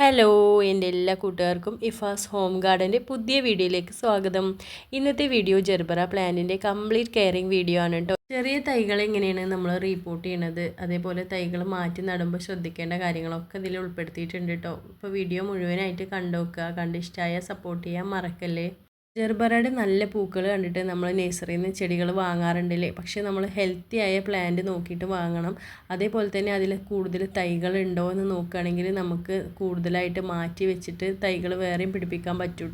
Hello എന്റെ എല്ലാ കൂട്ടുകാർക്കും ഇഫാസ് ഹോം ഗാർഡന്റെ പുതിയ വീഡിയോയിലേക്ക് സ്വാഗതം. ഇന്നത്തെ വീഡിയോ ജെർബറ പ്ലാന്റിന്റെ കംപ്ലീറ്റ് കെയറിംഗ് വീഡിയോ ആണ് കേട്ടോ ചെറിയ തൈകൾ എങ്ങനെയാണ് നമ്മൾ റീപ്പോർട്ട് ചെയ്യണത്? അതേപോലെ തൈകൾ മാറ്റി നടുമ്പോൾ ശ്രദ്ധിക്കേണ്ട കാര്യങ്ങളൊക്കെ ഇതിൽ ഉൾപ്പെടുത്തിയിട്ടുണ്ട് കേട്ടോ ഇപ്പോൾ വീഡിയോ മുഴുവനായിട്ട് കണ്ടുനോക്കുക കണ്ടിഷ്ടമായ സപ്പോർട്ട് ചെയ്യാൻ മറക്കല്ലേ? ജെർബറയുടെ നല്ല പൂക്കൾ കണ്ടിട്ട് നമ്മൾ നേഴ്സറിയിൽ നിന്ന് ചെടികൾ വാങ്ങാറുണ്ടല്ലേ? പക്ഷേ നമ്മൾ ഹെൽത്തി ആയ പ്ലാന്റ് നോക്കിയിട്ട് വാങ്ങണം. അതേപോലെ തന്നെ അതിൽ കൂടുതൽ തൈകൾ ഉണ്ടോ എന്ന് നോക്കുകയാണെങ്കിൽ നമുക്ക് കൂടുതലായിട്ട് മാറ്റി വെച്ചിട്ട് തൈകൾ വേറെയും പിടിപ്പിക്കാൻ പറ്റും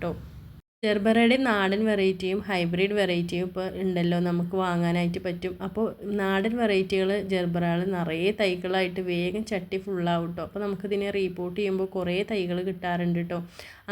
ജെർബറയുടെ നാടൻ വെറൈറ്റിയും ഹൈബ്രിഡ് വെറൈറ്റിയും ഇപ്പോൾ ഉണ്ടല്ലോ നമുക്ക് വാങ്ങാനായിട്ട് പറ്റും. അപ്പോൾ നാടൻ വെറൈറ്റികൾ ജെർബറകൾ നിറയെ തൈകളായിട്ട് വേഗം ചട്ടി ഫുള്ളാവും കേട്ടോ അപ്പോൾ നമുക്കിതിനെ റീപോർട്ട് ചെയ്യുമ്പോൾ കുറേ തൈകൾ കിട്ടാറുണ്ട് കേട്ടോ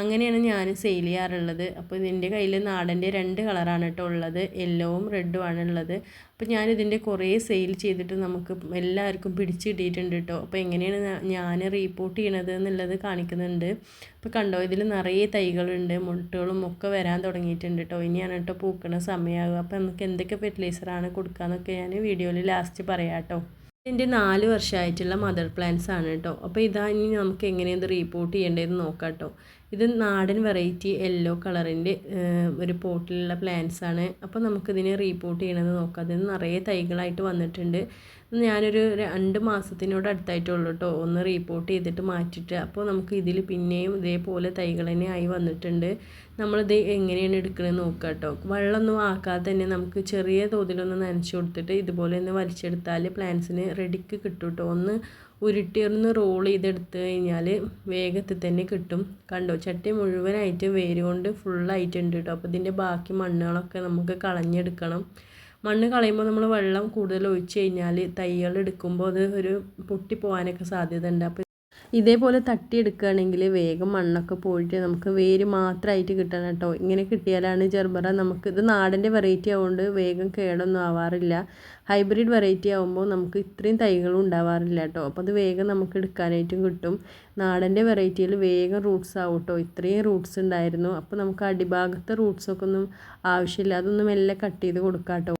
അങ്ങനെയാണ് ഞാൻ സെയിൽ ചെയ്യാറുള്ളത്. അപ്പോൾ ഇതിന്റെ കയ്യിൽ നാടന്റെ രണ്ട് കളറാണ് കേട്ടോ ഉള്ളത്. യെല്ലോവും റെഡുമാണ് ഉള്ളത്. അപ്പോൾ ഞാനിതിന്റെ കുറേ സെയിൽ ചെയ്തിട്ട് നമുക്ക് എല്ലാവർക്കും പിടിച്ച് കിട്ടിയിട്ടുണ്ട് കേട്ടോ അപ്പോൾ എങ്ങനെയാണ് ഞാൻ റീപ്പോർട്ട് ചെയ്യണത് എന്നുള്ളത് കാണിക്കുന്നുണ്ട്. അപ്പോൾ കണ്ടോ ഇതിൽ നിറയെ തൈകളുണ്ട് മുട്ടുകളും ഒക്കെ വരാൻ തുടങ്ങിയിട്ടുണ്ട് കേട്ടോ ഇനിയാണ് കേട്ടോ പൂക്കണ സമയമാകുക അപ്പോൾ നമുക്ക് എന്തൊക്കെ ഫെർട്ടിലൈസറാണ് കൊടുക്കാമെന്നൊക്കെ ഞാൻ വീഡിയോയിൽ ലാസ്റ്റ് പറയാം കേട്ടോ നാല് വർഷമായിട്ടുള്ള മദർ പ്ലാന്റ്സ് ആണ് കേട്ടോ അപ്പോൾ ഇതാ ഇനി നമുക്ക് എങ്ങനെയത് റീപ്പോർട്ട് ചെയ്യേണ്ടതെന്ന് നോക്കാം കേട്ടോ ഇത് നാടൻ വെറൈറ്റി യെല്ലോ കളറിന്റെ ഒരു പോട്ടിലുള്ള പ്ലാന്റ്സ് ആണ്. അപ്പോൾ നമുക്കിതിനെ റീപോർട്ട് ചെയ്യണമെന്ന് നോക്കാം. അതിന് നിറയെ തൈകളായിട്ട് വന്നിട്ടുണ്ട്. ഞാനൊരു രണ്ട് മാസത്തിനോട് അടുത്തായിട്ടുള്ളൂ കേട്ടോ ഒന്ന് റീപോർട്ട് ചെയ്തിട്ട് മാറ്റിയിട്ട് അപ്പോൾ നമുക്ക് ഇതിൽ പിന്നെയും ഇതേപോലെ തൈകൾ തന്നെ ആയി വന്നിട്ടുണ്ട്. നമ്മളിത് എങ്ങനെയാണ് എടുക്കണമെന്ന് നോക്കുക കേട്ടോ വെള്ളമൊന്നും ആക്കാതെ തന്നെ നമുക്ക് ചെറിയ തോതിലൊന്ന് നനച്ച് കൊടുത്തിട്ട് ഇതുപോലെ ഒന്ന് വലിച്ചെടുത്താൽ പ്ലാന്റ്സിന് റെഡിക്ക് കിട്ടും കേട്ടോ ഒന്ന് ഉരുട്ടി ഒന്ന് റോൾ ചെയ്തെടുത്ത് കഴിഞ്ഞാൽ വേഗത്തിൽ തന്നെ കിട്ടും. കണ്ടോ? ചട്ടി മുഴുവനായിട്ട് വേര് കൊണ്ട് ഫുള്ളായിട്ടുണ്ട് കേട്ടോ അപ്പോൾ ഇതിന്റെ ബാക്കി മണ്ണുകളൊക്കെ നമുക്ക് കളഞ്ഞെടുക്കണം. മണ്ണ് കളയുമ്പോൾ നമ്മൾ വെള്ളം കൂടുതൽ ഒഴിച്ച് കഴിഞ്ഞാൽ തൈകൾ എടുക്കുമ്പോൾ അത് ഒരു പൊട്ടിപ്പോകാനൊക്കെ സാധ്യത ഉണ്ട് അപ്പോൾ ഇതേപോലെ തട്ടിയെടുക്കുകയാണെങ്കിൽ വേഗം മണ്ണൊക്കെ പോയിട്ട് നമുക്ക് വേര് മാത്രമായിട്ട് കിട്ടണം കേട്ടോ. ഇങ്ങനെ കിട്ടിയാലാണ് ജെർബറ നമുക്ക് ഇത് നാടന്റെ വെറൈറ്റി ആവുകൊണ്ട് വേഗം കേടൊന്നും ആവാറില്ല. ഹൈബ്രിഡ് വെറൈറ്റി ആകുമ്പോൾ നമുക്ക് ഇത്രയും തൈകളും ഉണ്ടാവാറില്ല കേട്ടോ. അപ്പോൾ അത് വേഗം നമുക്ക് എടുക്കാനായിട്ടും കിട്ടും. നാടന്റെ വെറൈറ്റിയിൽ വേഗം റൂട്ട്സ് ആവും കേട്ടോ. ഇത്രയും റൂട്ട്സ് ഉണ്ടായിരുന്നു. അപ്പോൾ നമുക്ക് അടിഭാഗത്തെ റൂട്ട്സൊക്കെ ഒന്നും ആവശ്യമില്ല. അതൊന്നും എല്ലാം കട്ട് ചെയ്ത് കൊടുക്കാം കേട്ടോ.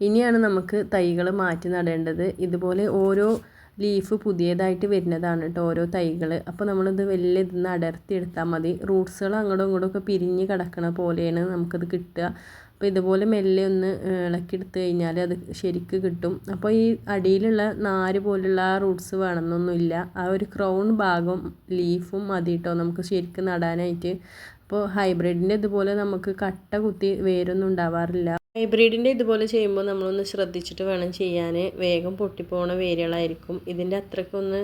ഇനിയാണ് നമുക്ക് തൈകൾ മാറ്റി നടേണ്ടത്. ഇതുപോലെ ഓരോ ലീഫ് പുതിയതായിട്ട് വരുന്നതാണ് കേട്ടോ ഓരോ തൈകൾ അപ്പോൾ നമ്മളിത് വലിയ ഇതിന്ന് അടർത്തി എടുത്താൽ മതി. റൂട്ട്സുകൾ അങ്ങോട്ടും ഇങ്ങോട്ടും ഒക്കെ പിരിഞ്ഞ് കിടക്കണ പോലെയാണ് നമുക്കത് കിട്ടുക. അപ്പോൾ ഇതുപോലെ മെല്ലെ ഒന്ന് ഇളക്കി എടുത്ത് കഴിഞ്ഞാൽ അത് ശരിക്ക് കിട്ടും. അപ്പോൾ ഈ അടിയിലുള്ള നാര് പോലുള്ള ആ റൂട്ട്സ് വേണമെന്നൊന്നുമില്ല. ആ ഒരു ക്രൗൺ ഭാഗം ലീഫും മതി കേട്ടോ നമുക്ക് ശരിക്ക് നടാനായിട്ട്. അപ്പോൾ ഹൈബ്രിഡിന്റെ ഇതുപോലെ നമുക്ക് കട്ട കുത്തി വേരൊന്നും ഉണ്ടാവാറില്ല. ഹൈബ്രിഡിന്റെ ഇതുപോലെ ചെയ്യുമ്പോൾ നമ്മളൊന്ന് ശ്രദ്ധിച്ചിട്ട് വേണം ചെയ്യാൻ വേഗം പൊട്ടിപ്പോണ വേരുകളായിരിക്കും. ഇതിന്റെ അത്രയ്ക്കൊന്ന്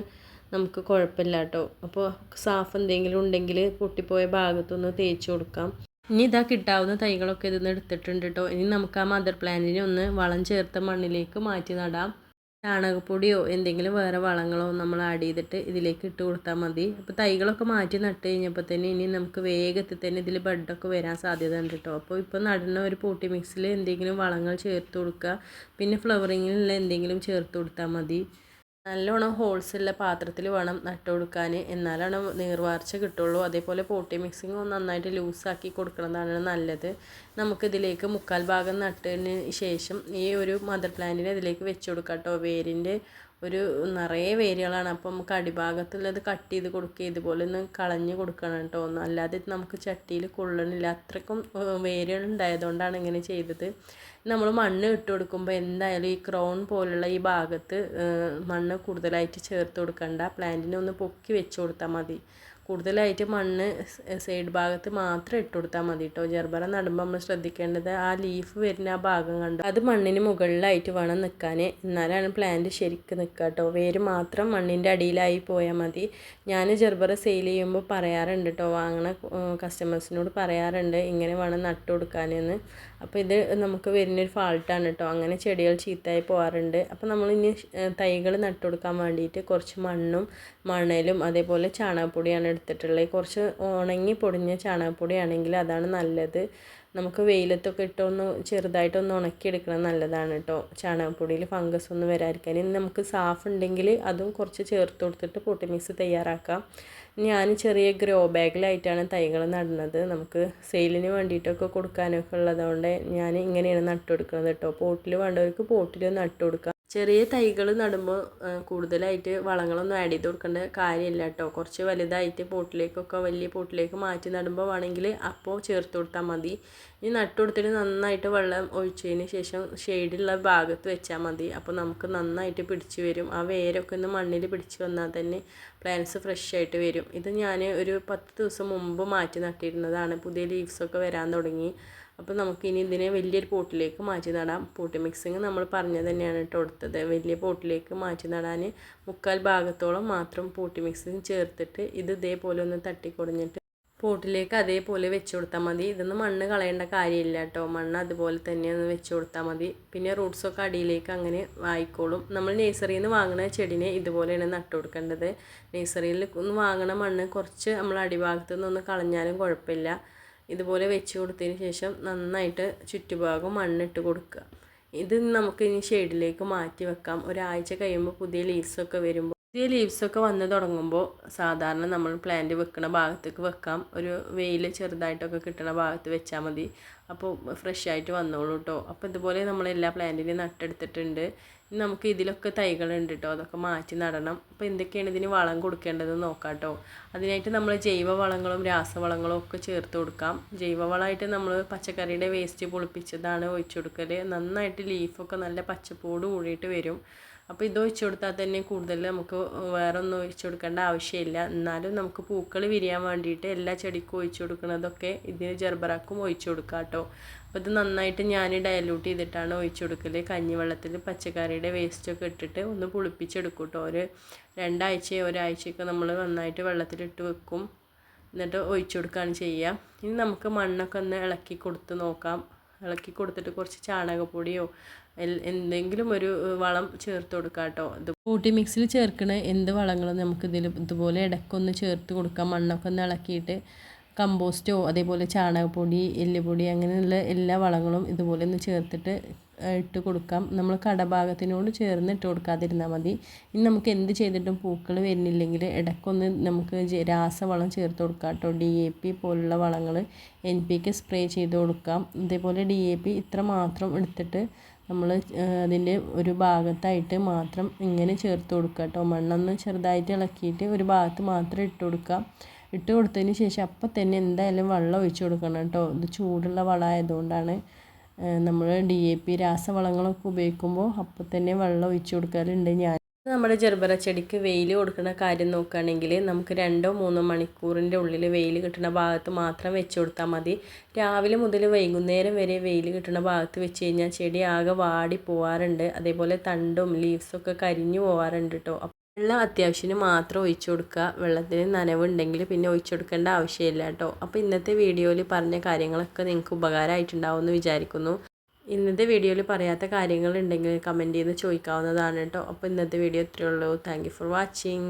നമുക്ക് കുഴപ്പമില്ല കേട്ടോ. അപ്പോൾ സാഫ് എന്തെങ്കിലും ഉണ്ടെങ്കിൽ പൊട്ടിപ്പോയ ഭാഗത്തൊന്ന് തേച്ച് കൊടുക്കാം. ഇനി ഇതാ കിട്ടാവുന്ന തൈകളൊക്കെ ഇതിന്ന് എടുത്തിട്ടുണ്ട് കേട്ടോ. ഇനി നമുക്ക് ആ മദർ പ്ലാന്റിനെ ഒന്ന് വളം ചേർത്ത മണ്ണിലേക്ക് മാറ്റി നടാം. ചാണകപ്പൊടിയോ എന്തെങ്കിലും വേറെ വളങ്ങളോ നമ്മൾ ആഡ് ചെയ്തിട്ട് ഇതിലേക്ക് ഇട്ട് കൊടുത്താൽ മതി. അപ്പോൾ തൈകളൊക്കെ മാറ്റി നട്ട് കഴിഞ്ഞപ്പോൾ തന്നെ ഇനി നമുക്ക് വേഗത്തിൽ തന്നെ ഇതിൽ ബഡൊക്കെ വരാൻ സാധ്യത ഉണ്ട് കേട്ടോ അപ്പോൾ ഇപ്പോൾ നടുന്ന ഒരു പോട്ടി മിക്സിൽ എന്തെങ്കിലും വളങ്ങൾ ചേർത്ത് കൊടുക്കുക. പിന്നെ ഫ്ലവറിങ്ങിനുള്ള എന്തെങ്കിലും ചേർത്ത് കൊടുത്താൽ മതി. നല്ലോണം ഹോൾസുള്ള പാത്രത്തിൽ വേണം നട്ട് കൊടുക്കാൻ. എന്നാലാണ് നീർവാർച്ച കിട്ടുള്ളൂ. അതേപോലെ പോട്ടി മിക്സിങ് ഒന്ന് നന്നായിട്ട് ലൂസാക്കി കൊടുക്കുന്നതാണ് നല്ലത്. നമുക്കിതിലേക്ക് മുക്കാൽ ഭാഗം നട്ടതിന് ശേഷം ഈ ഒരു മദർ പ്ലാന്റിനെ ഇതിലേക്ക് വെച്ച് കൊടുക്കാം കേട്ടോ. വേരിന്റെ ഒരു നിറയെ വേരുകളാണ്. അപ്പം നമുക്ക് അടിഭാഗത്തുള്ളത് കട്ട് ചെയ്ത് കൊടുക്കുക ഇതുപോലെ ഒന്ന് കളഞ്ഞ് കൊടുക്കണം കേട്ടോ. അല്ലാതെ നമുക്ക് ചട്ടിയിൽ കൊള്ളണില്ല. അത്രക്കും വേരുകൾ ഉണ്ടായതുകൊണ്ടാണ് ഇങ്ങനെ ചെയ്തത്. നമ്മൾ മണ്ണ് ഇട്ട് കൊടുക്കുമ്പോൾ എന്തായാലും ഈ ക്രൗൺ പോലുള്ള ഈ ഭാഗത്ത് മണ്ണ് കൂടുതലായിട്ട് ചേർത്ത് കൊടുക്കണ്ട. പ്ലാന്റിനെ ഒന്ന് പൊക്കി വെച്ച് കൊടുത്താൽ മതി. കൂടുതലായിട്ട് മണ്ണ് സൈഡ് ഭാഗത്ത് മാത്രം ഇട്ട് കൊടുത്താൽ മതി കേട്ടോ ജർബറ നടുമ്പോൾ നമ്മൾ ശ്രദ്ധിക്കേണ്ടത് ആ ലീഫ് വരുന്ന ആ ഭാഗം കണ്ടോ? അത് മണ്ണിന് മുകളിലായിട്ട് വേണം നിൽക്കാൻ എന്നാലാണ് പ്ലാന്റ് ശരിക്ക് നിൽക്കുക കേട്ടോ വേര് മാത്രം മണ്ണിന്റെ അടിയിലായി പോയാൽ മതി. ഞാൻ ജർബറ സെയിൽ ചെയ്യുമ്പോൾ പറയാറുണ്ട് കേട്ടോ വാങ്ങണ കസ്റ്റമേഴ്സിനോട് പറയാറുണ്ട് ഇങ്ങനെ വേണം നട്ടു കൊടുക്കാനെന്ന് അപ്പോൾ ഇത് നമുക്ക് വരുന്നൊരു ഫാൾട്ടാണ് കേട്ടോ അങ്ങനെ ചെടികൾ ചീത്തയായി പോകാറുണ്ട് അപ്പോൾ നമ്മൾ ഇനി തൈകൾ നട്ടു കൊടുക്കാൻ വേണ്ടിയിട്ട് കുറച്ച് മണ്ണും മണലും അതേപോലെ ചാണകപ്പൊടിയാണ് എടുത്തിട്ടുള്ളത്. കുറച്ച് ഉണങ്ങി പൊടിഞ്ഞ ചാണകപ്പൊടിയാണെങ്കിൽ അതാണ് നല്ലത്. നമുക്ക് വെയിലത്തൊക്കെ ഇട്ടൊന്ന് ചെറുതായിട്ടൊന്ന് ഉണക്കിയെടുക്കണം നല്ലതാണ് കേട്ടോ ചാണകപ്പൊടിയിൽ ഫംഗസ് ഒന്നും വരാതിരിക്കാൻ. ഇനി നമുക്ക് സാഫ് ഉണ്ടെങ്കിൽ അതും കുറച്ച് ചേർത്ത് കൊടുത്തിട്ട് പൊട്ടി മിക്സ് തയ്യാറാക്കാം. ഞാൻ ചെറിയ ഗ്രോ ബാഗിലായിട്ടാണ് തൈകൾ നടുന്നത്. നമുക്ക് സെയിലിന് വേണ്ടിയിട്ടൊക്കെ കൊടുക്കാനൊക്കെ ഉള്ളതുകൊണ്ട് ഞാൻ ഇങ്ങനെയാണ് നട്ടു കൊടുക്കുന്നത് കേട്ടോ പോട്ടിൽ വേണ്ടവർക്ക് പോട്ടിൽ നട്ടു കൊടുക്കാം ചെറിയ തൈകൾ നടുമ്പോൾ കൂടുതലായിട്ട് വളങ്ങളൊന്നും ആഡ് ചെയ്ത് കൊടുക്കേണ്ട കാര്യമില്ല കേട്ടോ കുറച്ച് വലുതായിട്ട് പോട്ടിലേക്കൊക്കെ വലിയ പോട്ടിലേക്ക് മാറ്റി നടുമ്പോൾ വേണമെങ്കിൽ അപ്പോൾ ചേർത്ത് കൊടുത്താൽ മതി. ഇനി നട്ടു കൊടുത്തിട്ട് നന്നായിട്ട് വെള്ളം ഒഴിച്ചതിന് ശേഷം ഷെയ്ഡുള്ള ഭാഗത്ത് വെച്ചാൽ മതി. അപ്പോൾ നമുക്ക് നന്നായിട്ട് പിടിച്ച് വരും. ആ വേരൊക്കെ ഒന്ന് മണ്ണിൽ പിടിച്ച് വന്നാൽ തന്നെ പ്ലാന്റ്സ് ഫ്രഷ് ആയിട്ട് വരും. ഇത് ഞാൻ ഒരു പത്ത് ദിവസം മുമ്പ് മാറ്റി നട്ടിരുന്നതാണ്. പുതിയ ലീവ്സൊക്കെ വരാൻ തുടങ്ങി. അപ്പോൾ നമുക്കിനി ഇതിനെ വലിയൊരു പോട്ടിലേക്ക് മാറ്റി നടാം. പോട്ടി മിക്സിങ് നമ്മൾ പറഞ്ഞത് തന്നെയാണ് കേട്ടോ കൊടുത്തത് വലിയ പോട്ടിലേക്ക് മാറ്റി നടാൻ മുക്കാൽ ഭാഗത്തോളം മാത്രം പോട്ടി മിക്സിങ് ചേർത്തിട്ട് ഇത് ഇതേപോലെ ഒന്ന് തട്ടിക്കൊടഞ്ഞിട്ട് പോട്ടിലേക്ക് അതേപോലെ വെച്ച് കൊടുത്താൽ മതി. ഇതൊന്നും മണ്ണ് കളയേണ്ട കാര്യമില്ല കേട്ടോ. മണ്ണ് അതുപോലെ തന്നെ ഒന്ന് വെച്ച് കൊടുത്താൽ മതി. പിന്നെ റൂട്ട്സൊക്കെ അടിയിലേക്ക് അങ്ങനെ വായിക്കോളും നമ്മൾ നേഴ്സറിയിൽ നിന്ന് വാങ്ങുന്ന ചെടിനെ ഇതുപോലെയാണ് നട്ടു കൊടുക്കേണ്ടത്. നേഴ്സറിയിൽ നിന്ന് വാങ്ങണ മണ്ണ് കുറച്ച് നമ്മൾ അടിഭാഗത്തു നിന്നൊന്ന് കളഞ്ഞാലും കുഴപ്പമില്ല. ഇതുപോലെ വെച്ച് കൊടുത്തതിന് ശേഷം നന്നായിട്ട് ചുറ്റുഭാഗം മണ്ണിട്ട് കൊടുക്കുക. ഇത് നമുക്ക് ഇനി ഷെയ്ഡിലേക്ക് മാറ്റി വെക്കാം. ഒരാഴ്ച കഴിയുമ്പോൾ പുതിയ ലീവ്സൊക്കെ വരുമ്പോൾ. പുതിയ ലീവ്സൊക്കെ വന്ന് തുടങ്ങുമ്പോൾ സാധാരണ നമ്മൾ പ്ലാന്റ് വെക്കുന്ന ഭാഗത്തേക്ക് വെക്കാം. ഒരു വെയിൽ ചെറുതായിട്ടൊക്കെ കിട്ടുന്ന ഭാഗത്ത് വെച്ചാൽ മതി. അപ്പോൾ ഫ്രഷ് ആയിട്ട് വന്നോളൂ കേട്ടോ അപ്പോൾ ഇതുപോലെ നമ്മൾ എല്ലാ പ്ലാന്റിനെയും നട്ടെടുത്തിട്ടുണ്ട്. നമുക്ക് ഇതിലൊക്കെ തൈകളുണ്ട് കേട്ടോ അതൊക്കെ മാറ്റി നടണം. അപ്പോൾ എന്തൊക്കെയാണ് ഇതിന് വളം കൊടുക്കേണ്ടതെന്ന് നോക്കാം കേട്ടോ അതിനായിട്ട് നമ്മൾ ജൈവ വളങ്ങളും രാസവളങ്ങളും ഒക്കെ ചേർത്ത് കൊടുക്കാം. ജൈവവളമായിട്ട് നമ്മൾ പച്ചക്കറിയുടെ വേസ്റ്റ് പൊളിപ്പിച്ചതാണ് ഒഴിച്ചു കൊടുക്കൽ നന്നായിട്ട് ലീഫൊക്കെ നല്ല പച്ചപ്പോട് കൂടിയിട്ട് വരും. അപ്പോൾ ഇത് ഒഴിച്ചു കൊടുത്താൽ തന്നെ കൂടുതൽ നമുക്ക് വേറെ ഒന്നും ഒഴിച്ചു കൊടുക്കേണ്ട ആവശ്യമില്ല. എന്നാലും നമുക്ക് പൂക്കൾ വിരിയാൻ വേണ്ടിയിട്ട് എല്ലാ ചെടിക്കും ഒഴിച്ചു കൊടുക്കുന്നതൊക്കെ ഇതിന് ജർബറാക്കും ഒഴിച്ചു കൊടുക്കാം കേട്ടോ അപ്പോൾ ഇത് നന്നായിട്ട് ഞാൻ ഡയലൂട്ട് ചെയ്തിട്ടാണ് ഒഴിച്ചു കൊടുക്കൽ കഞ്ഞിവെള്ളത്തിൽ പച്ചക്കറിയുടെ വേസ്റ്റൊക്കെ ഇട്ടിട്ട് ഒന്ന് പുളിപ്പിച്ചെടുക്കും കേട്ടോ ഒരു രണ്ടാഴ്ച ഒരാഴ്ചയൊക്കെ നമ്മൾ നന്നായിട്ട് വെള്ളത്തിലിട്ട് വെക്കും. എന്നിട്ട് ഒഴിച്ചു കൊടുക്കുകയാണ് ചെയ്യുക ഇനി നമുക്ക് മണ്ണൊക്കെ ഒന്ന് ഇളക്കി കൊടുത്ത് നോക്കാം. ഇളക്കി കൊടുത്തിട്ട് കുറച്ച് ചാണകപ്പൊടിയോ എന്തെങ്കിലും ഒരു വളം ചേർത്ത് കൊടുക്കാം കേട്ടോ ഇത് കൂട്ടി മിക്സിൽ ചേർക്കണ എന്ത് വളങ്ങളും നമുക്ക് ഇതിൽ ഇതുപോലെ ഇടയ്ക്കൊന്ന് ചേർത്ത് കൊടുക്കാം. മണ്ണൊക്കെ ഒന്ന് ഇളക്കിയിട്ട് കമ്പോസ്റ്റോ അതേപോലെ ചാണകപ്പൊടി എല്ലുപൊടി അങ്ങനെയുള്ള എല്ലാ വളങ്ങളും ഇതുപോലെ ഒന്ന് ചേർത്തിട്ട് ഇട്ട് കൊടുക്കാം. നമ്മൾ കടഭാഗത്തിനോട് ചേർന്ന് ഇട്ട് കൊടുക്കാതിരുന്നാൽ മതി. ഇനി നമുക്ക് എന്ത് ചെയ്തിട്ടും പൂക്കൾ വരുന്നില്ലെങ്കിൽ ഇടയ്ക്കൊന്ന് നമുക്ക് രാസവളം ചേർത്ത് കൊടുക്കാം കേട്ടോ ഡി എ പി പോലുള്ള വളങ്ങൾ എൻ പിക്ക് സ്പ്രേ ചെയ്ത് കൊടുക്കാം. അതേപോലെ ഡി എ പി ഇത്ര മാത്രം എടുത്തിട്ട് നമ്മൾ അതിന്റെ ഒരു ഭാഗത്തായിട്ട് മാത്രം ഇങ്ങനെ ചേർത്ത് കൊടുക്കുക കേട്ടോ. മണ്ണൊന്ന് ചെറുതായിട്ട് ഇളക്കിയിട്ട് ഒരു ഭാഗത്ത് മാത്രം ഇട്ട് കൊടുക്കുക. ഇട്ട് കൊടുത്തതിന് ശേഷം അപ്പം തന്നെ എന്തായാലും വെള്ളം ഒഴിച്ചു കൊടുക്കണം കേട്ടോ. ഇത് ചൂടുള്ള വളമായതുകൊണ്ടാണ് നമ്മൾ ഡി എ പി രാസവളങ്ങളൊക്കെ ഉപയോഗിക്കുമ്പോൾ അപ്പം തന്നെ വെള്ളം ഒഴിച്ചു കൊടുക്കാറുണ്ട് ഞാൻ. നമ്മുടെ ജർബറ ചെടിക്ക് വെയിൽ കൊടുക്കുന്ന കാര്യം നോക്കുകയാണെങ്കിൽ നമുക്ക് രണ്ടോ മൂന്നോ മണിക്കൂറിന്റെ ഉള്ളിൽ വെയിൽ കിട്ടുന്ന ഭാഗത്ത് മാത്രം വെച്ച് കൊടുത്താൽ മതി. രാവിലെ മുതൽ വൈകുന്നേരം വരെ വെയിൽ കിട്ടുന്ന ഭാഗത്ത് വെച്ച് കഴിഞ്ഞാൽ ചെടി ആകെ വാടി പോവാറുണ്ട്. അതേപോലെ തണ്ടും ലീവ്സൊക്കെ കരിഞ്ഞു പോവാറുണ്ട് കേട്ടോ. വെള്ളം അത്യാവശ്യത്തിന് മാത്രം ഒഴിച്ചു കൊടുക്കുക. വെള്ളത്തിന് നനവുണ്ടെങ്കിൽ പിന്നെ ഒഴിച്ചു കൊടുക്കേണ്ട ആവശ്യമില്ല കേട്ടോ. അപ്പോൾ ഇന്നത്തെ വീഡിയോയിൽ പറഞ്ഞ കാര്യങ്ങളൊക്കെ നിങ്ങൾക്ക് ഉപകാരമായിട്ടുണ്ടാവും എന്ന് വിചാരിക്കുന്നു. ഇന്നത്തെ വീഡിയോയിൽ പറയാത്ത കാര്യങ്ങളുണ്ടെങ്കിൽ കമന്റ് ചെയ്ത് ചോദിക്കാവുന്നതാണ് കേട്ടോ. അപ്പോൾ ഇന്നത്തെ വീഡിയോ ഇത്രയേ ഉള്ളൂ. Thank for watching